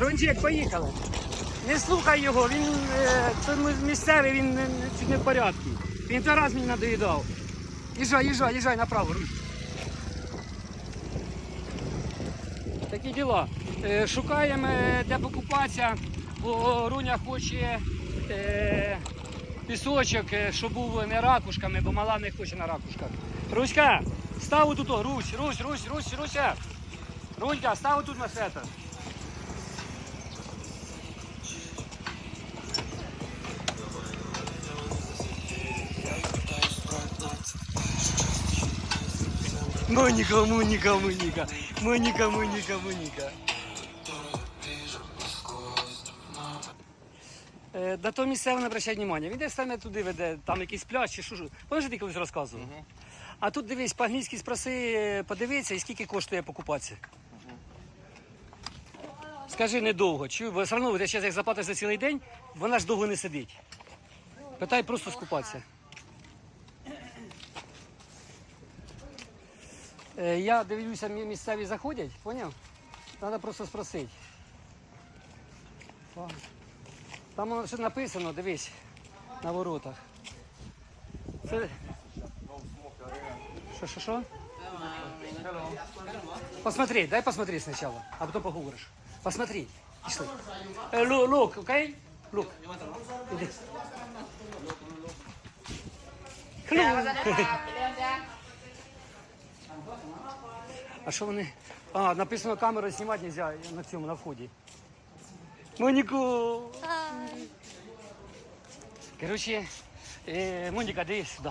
Рончик, поїхали. Не слухай його, він е, місцевий, він чуть не в порядку. Він той раз мені надоїдав. Їжджай, їжджай, їжджай направо, Такі діла. Е, шукаємо, е, де покупатися, бо Руня хоче е, пісочок, е, щоб був не ракушками, бо мала не хоче на ракушках. Руська, став тут, Русь, Русь, Русь, Русь, Руся. Рунька, став тут на сета. Моніка, Моніка, Моніка, Моніка, Моніка, Моніка. Е, На то місцево не обращай внимання. Він десь саме туди веде, там якийсь пляж чи що. ж. Пам'ятаєш, ти колись розказував? А тут дивись, по-англійськи спроси, подивися, і скільки коштує покупатися. Скажи недовго, чи бо все одно, ти зараз як заплатиш за цілий день, вона ж довго не сидить. Питай просто скупатися. Я дивлюся, мі- місцеві заходять, поняв? Треба просто спросити. О, Там воно все написано, дивись, на воротах. Це... Що, що, що? Посмотри, дай посмотреть сначала, а потом поговоришь. Посмотри, пішли. Е, лу- Лук, окей? Лук. А що вони? А, написано камеру знімати нельзя на цьому, на вході. Моніку! Короче, е, Моніка, дивись сюди.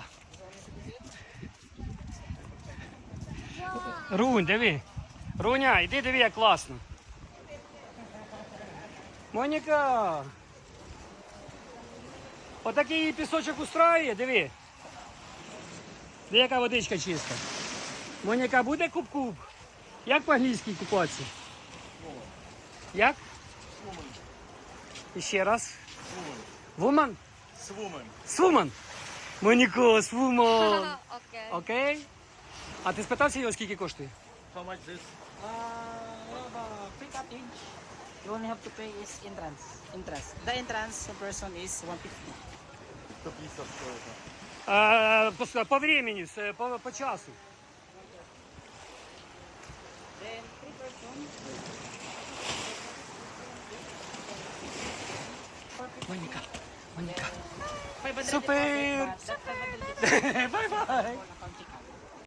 Рунь, диви. Руня, іди диви, як класно. Моніка. Отакий пісочок устраює, диви. Диви, яка водичка чиста. Моніка, буде куб-куб? Як по-англійськи купатися? Як? І ще раз. Вуман? Свумен. Свуман. Моніко, свуман. Окей. Окей? А ти спитався його, скільки коштує? How much this? Uh, we have a. You only have to pay is entrance. Interest. The entrance person is 150. 150 стоит. А, по, по времени, с- по, по часу. Then three person. Моніка, Моніка. 500 Супер.